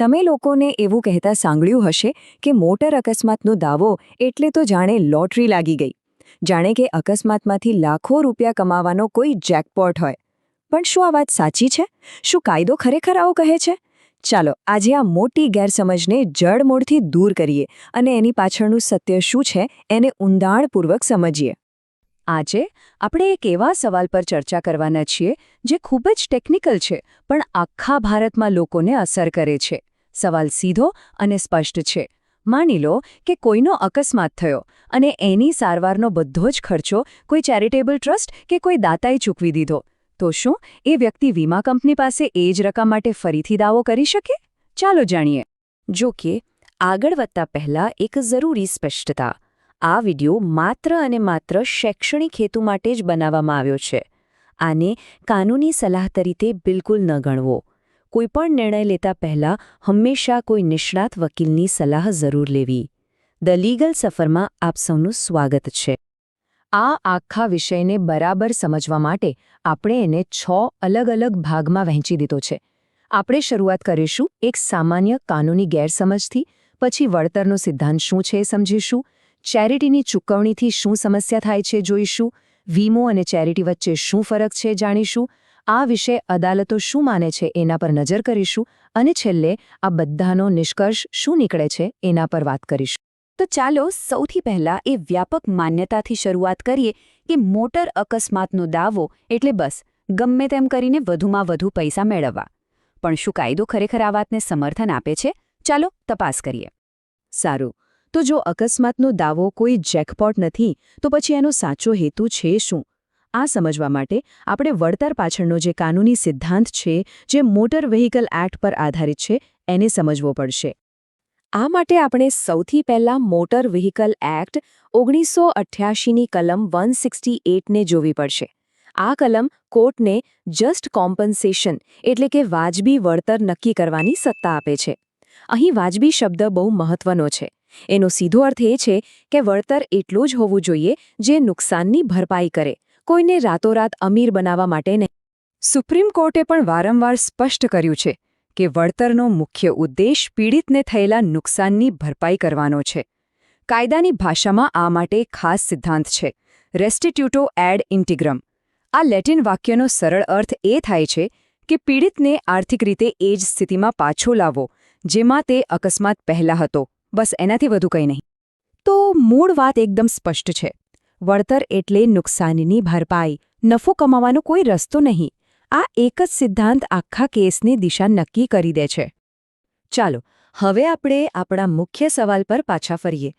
તમે લોકોને એવું કહેતા સાંભળ્યું હશે કે મોટર અકસ્માતનો દાવો એટલે તો જાણે લોટરી લાગી ગઈ. જાણે કે અકસ્માતમાંથી લાખો રૂપિયા કમાવાનો કોઈ જેકપોટ હોય. પણ શું આ વાત સાચી છે? શું કાયદો ખરેખર આવું કહે છે? ચાલો, આજે આ મોટી ગેરસમજને જડમૂળથી દૂર કરીએ અને એની પાછળનું સત્ય શું છે એને ઊંડાણપૂર્વક સમજીએ. આજે આપણે એક એવા સવાલ પર ચર્ચા કરવાના છીએ જે ખૂબ જ ટેકનિકલ છે, પણ આખા ભારતમાં લોકોને અસર કરે છે. સવાલ સીધો અને સ્પષ્ટ છે. માની લો કે કોઈનો અકસ્માત થયો અને એની સારવારનો બધો જ ખર્ચો કોઈ ચેરિટેબલ ટ્રસ્ટ કે કોઈ દાતાએ ચૂકવી દીધો. તો શું એ વ્યક્તિ વીમા કંપની પાસે એ જ રકમ માટે ફરીથી દાવો કરી શકે? ચાલો જાણીએ. જો કે, આગળ વધતા પહેલા એક જરૂરી સ્પષ્ટતા. આ વિડિયો માત્ર અને માત્ર શૈક્ષણિક હેતુ માટે જ બનાવવામાં આવ્યો છે. આને કાનૂની સલાહ તરીકે બિલકુલ ન ગણવો. કોઈપણ નિર્ણય લેતા પહેલા હંમેશા કોઈ નિષ્ણાત વકીલની સલાહ જરૂર લેવી. ધ લીગલ સફરમાં આપ સૌનું સ્વાગત છે. આ આખા વિષયને બરાબર સમજવા માટે આપણે એને છ અલગ અલગ ભાગમાં વહેંચી દીધો છે. આપણે શરૂઆત કરીશું એક સામાન્ય કાનૂની ગેરસમજથી, પછી વળતરનો સિદ્ધાંત શું છે સમજીશું, ચેરિટીની ચૂકવણીથી શું સમસ્યા થાય છે જોઈશું, વીમો અને ચેરિટી વચ્ચે શું ફરક છે જાણીશું આ વિશે અદાલતો શું માને છે એના પર નજર કરીશું અને છેલ્લે આ બધાનો નિષ્કર્ષ શું નીકળે છે એના પર વાત કરીશું. તો ચાલો સૌથી પહેલા એ વ્યાપક માન્યતાથી શરૂઆત કરીએ કે મોટર અકસ્માતનો દાવો એટલે બસ, ગમે તેમ કરીને વધુમાં વધુ પૈસા મેળવવા. પણ શું કાયદો ખરેખર આ વાતને સમર્થન આપે છે? ચાલો તપાસ કરીએ. સારું. તો જો અકસ્માતનો દાવો કોઈ જેકપોટ નથી, તો પછી એનો સાચો હેતુ છે શું? આ સમજવા માટે આપણે વળતર પાછળનો જે કાનૂની સિદ્ધાંત છે, જે મોટર વ્હીકલ એક્ટ પર આધારિત છે, એને સમજવો પડશે. આ માટે આપણે સૌથી પહેલા મોટર વ્હીકલ એક્ટ ઓગણીસો અઠ્યાસીની કલમ વન એટને જોવી પડશે. આ કલમ કોર્ટને જસ્ટ કોમ્પન્સેશન એટલે કે વાજબી વળતર નક્કી કરવાની સત્તા આપે છે. અહીં વાજબી શબ્દ બહુ મહત્વનો છે. એનો સીધો અર્થ એ છે કે વળતર એટલું જ હોવું જોઈએ જે નુકસાનની ભરપાઈ કરે. કોઈને રાતોરાત અમીર બનાવવા માટે નહીં. સુપ્રીમ કોર્ટે પણ વારંવાર સ્પષ્ટ કર્યું છે કે વળતરનો મુખ્ય ઉદ્દેશ પીડિતને થયેલા નુકસાનની ભરપાઈ કરવાનો છે. કાયદાની ભાષામાં આ માટે ખાસ સિદ્ધાંત છે. રેસ્ટિટ્યુટો એડ ઇન્ટિગ્રમ આ લેટિન વાક્યનો સરળ અર્થ એ થાય છે કે પીડિતને આર્થિક રીતે એ જ સ્થિતિમાં પાછો લાવો, જેમાં તે અકસ્માત પહેલા હતો. બસ એનાથી વધુ કંઈ નહીં. તો મૂળ વાત એકદમ સ્પષ્ટ છે. વળતર એટલે નુકસાનની ભરપાઈ. નફો કમાવાનો કોઈ રસ્તો નહીં. આ એક જ સિદ્ધાંત આખા કેસની દિશા નક્કી કરી દે છે. ચાલો, હવે આપણે આપણા મુખ્ય સવાલ પર પાછા ફરીએ.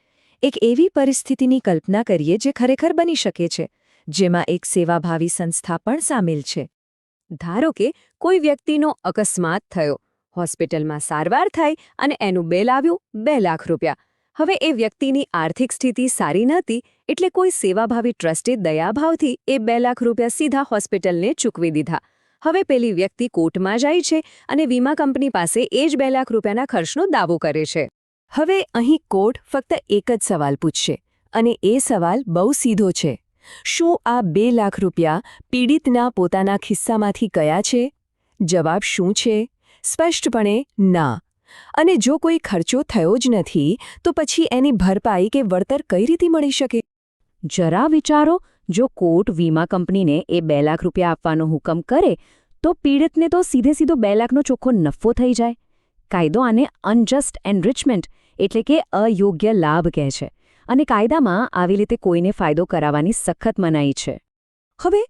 એક એવી પરિસ્થિતિની કલ્પના કરીએ જે ખરેખર બની શકે છે, જેમાં એક સેવાભાવી સંસ્થા પણ સામેલ છે. ધારો કે કોઈ વ્યક્તિનો અકસ્માત થયો, હોસ્પિટલમાં સારવાર થઈ અને એનું બિલ આવ્યું બે લાખ રૂપિયા. હવે એ વ્યક્તિની આર્થિક સ્થિતિ સારી નહોતી એટલે કોઈ સેવાભાવી ટ્રસ્ટે દયાભાવથી એ બે લાખ રૂપિયા સીધા હોસ્પિટલને ચૂકવી દીધા. હવે પેલી વ્યક્તિ કોર્ટમાં જાય છે અને વીમા કંપની પાસે એ જ બે લાખ રૂપિયાના ખર્ચનો દાવો કરે છે. હવે અહીં કોર્ટ ફક્ત એક જ સવાલ પૂછશે અને એ સવાલ બહુ સીધો છે. શું આ બે લાખ રૂપિયા પીડિતના પોતાના ખિસ્સામાંથી કયા છે? જવાબ શું છે? સ્પષ્ટપણે ના. અને જો કોઈ ખર્ચો થયો જ નથી, તો પછી એની ભરપાઈ કે વળતર કઈ રીતે મળી શકે? જરા વિચારો, જો કોર્ટ વીમા કંપનીને એ બે લાખ રૂપિયા આપવાનો હુકમ કરે, તો પીડિતને તો સીધે સીધો બે લાખનો ચોખ્ખો નફો થઈ જાય. કાયદો આને અનજસ્ટ એનરિચમેન્ટ એટલે કે અયોગ્ય લાભ કહે છે અને કાયદામાં આવી રીતે કોઈને ફાયદો કરાવવાની સખત મનાઈ છે. હવે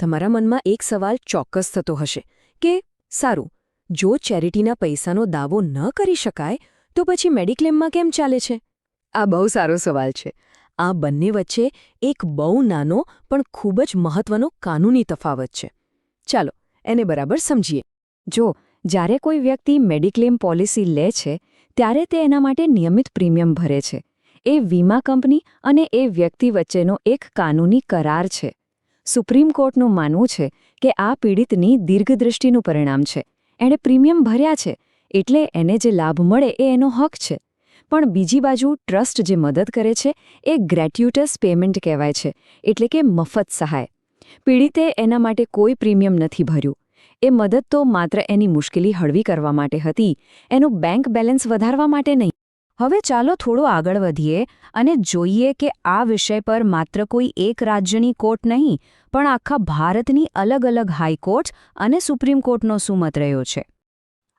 તમારા મનમાં એક સવાલ ચોક્કસ થતો હશે કે સારું જો ચેરિટીના પૈસાનો દાવો ન કરી શકાય, તો પછી મેડિક્લેમમાં કેમ ચાલે છે? આ બહુ સારો સવાલ છે. આ બંને વચ્ચે એક બહુ નાનો પણ ખૂબ જ મહત્વનો કાનૂની તફાવત છે. ચાલો, એને બરાબર સમજીએ. જો જ્યારે કોઈ વ્યક્તિ મેડિક્લેમ પોલિસી લે છે, ત્યારે તે એના માટે નિયમિત પ્રીમિયમ ભરે છે. એ વીમા કંપની અને એ વ્યક્તિ વચ્ચેનો એક કાનૂની કરાર છે. સુપ્રીમ કોર્ટનું માનવું છે કે આ પીડિતની દીર્ઘદૃષ્ટિનું પરિણામ છે. એણે પ્રીમિયમ ભર્યા છે, એટલે એને જે લાભ મળે એ એનો હક છે. પણ બીજી બાજુ ટ્રસ્ટ જે મદદ કરે છે, એ ગ્રેટ્યુટસ પેમેન્ટ કહેવાય છે, એટલે કે મફત સહાય. પીડિતે એના માટે કોઈ પ્રીમિયમ નથી ભર્યું. એ મદદ તો માત્ર એની મુશ્કેલી હળવી કરવા માટે હતી, એનું બેંક બેલેન્સ વધારવા માટે નહીં. હવે ચાલો થોડો આગળ વધીએ અને જોઈએ કે આ વિષય પર માત્ર કોઈ એક રાજ્યની કોર્ટ નહીં પણ આખા ભારતની અલગ અલગ હાઈકોર્ટ અને સુપ્રીમ કોર્ટનો સુમત રહ્યો છે.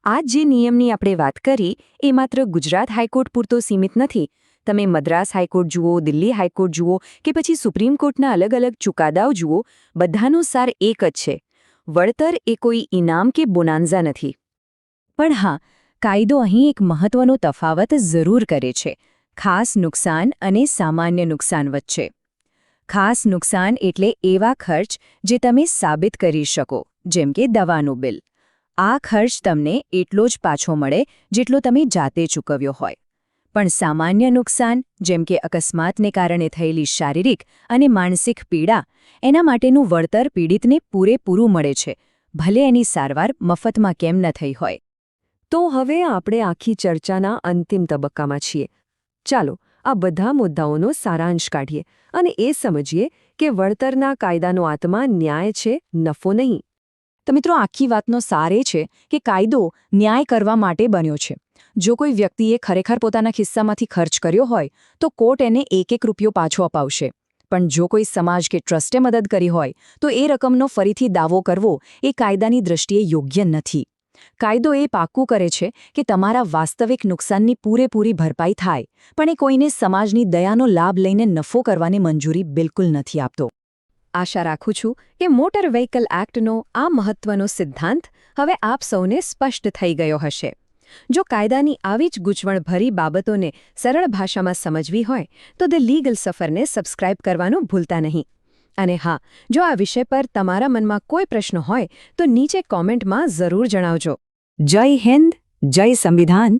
આ જે નિયમની આપણે વાત કરી, એ માત્ર ગુજરાત હાઈકોર્ટ પૂરતો સીમિત નથી. તમે મદ્રાસ હાઈકોર્ટ જુઓ, દિલ્હી હાઈકોર્ટ જુઓ કે પછી સુપ્રીમ કોર્ટના અલગ અલગ ચુકાદાઓ જુઓ, બધાનો સાર એક જ છે. વળતર એ કોઈ ઇનામ કે બોનાન્ઝા નથી. પણ હા, કાયદો અહીં એક મહત્વનો તફાવત જરૂર કરે છે. ખાસ નુકસાન અને સામાન્ય નુકસાન વચ્ચે. ખાસ નુકસાન એટલે એવા ખર્ચ જે તમે સાબિત કરી શકો, જેમ કે દવાનું બિલ. આ ખર્ચ તમને એટલો જ પાછો મળે જેટલો તમે જાતે ચૂકવ્યો હોય. પણ સામાન્ય નુકસાન, જેમ કે અકસ્માતને કારણે થયેલી શારીરિક અને માનસિક પીડા, એના માટેનું વળતર પીડિતને પૂરેપૂરું મળે છે, ભલે એની સારવાર મફતમાં કેમ ન થઈ હોય. તો હવે આપણે આખી ચર્ચાના અંતિમ તબક્કામાં છીએ. ચાલો આ બધા મુદ્દાઓનો સારાંશ કાઢીએ અને એ સમજીએ કે વળતરના કાયદાનો આત્મા ન્યાય છે, નફો નહીં. તો મિત્રો, આખી વાતનો સાર એ છે કે કાયદો ન્યાય કરવા માટે બન્યો છે. જો કોઈ વ્યક્તિએ ખરેખર પોતાના ખિસ્સામાંથી ખર્ચ કર્યો હોય, તો કોર્ટ એને એક એક રૂપિયો પાછો અપાવશે. પણ જો કોઈ સમાજ કે ટ્રસ્ટે મદદ કરી હોય, તો એ રકમનો ફરીથી દાવો કરવો એ કાયદાની દ્રષ્ટિએ યોગ્ય નથી. કાયદો એ પાક્કું કરે છે કે તમારા વાસ્તવિક નુકસાનની પૂરેપૂરી ભરપાઈ થાય, પણ એ કોઈને સમાજની દયાનો લાભ લઈને નફો કરવાની મંજૂરી બિલકુલ નથી આપતો. આશા રાખું છું કે મોટર વ્હીકલ એક્ટનો આ મહત્વનો સિદ્ધાંત હવે આપ સૌને સ્પષ્ટ થઈ ગયો હશે. જો કાયદાની આવી જ ગૂંચવણભરી બાબતોને સરળ ભાષામાં સમજવી હોય, તો ધ લીગલ સફરને સબસ્ક્રાઇબ કરવાનું ભૂલતા નહીં. અને હા, જો આ વિષય પર તમારા મનમાં કોઈ પ્રશ્ન હોય, તો નીચે કોમેન્ટમાં જરૂર જણાવજો. જય હિન્દ જય સંવિધાન.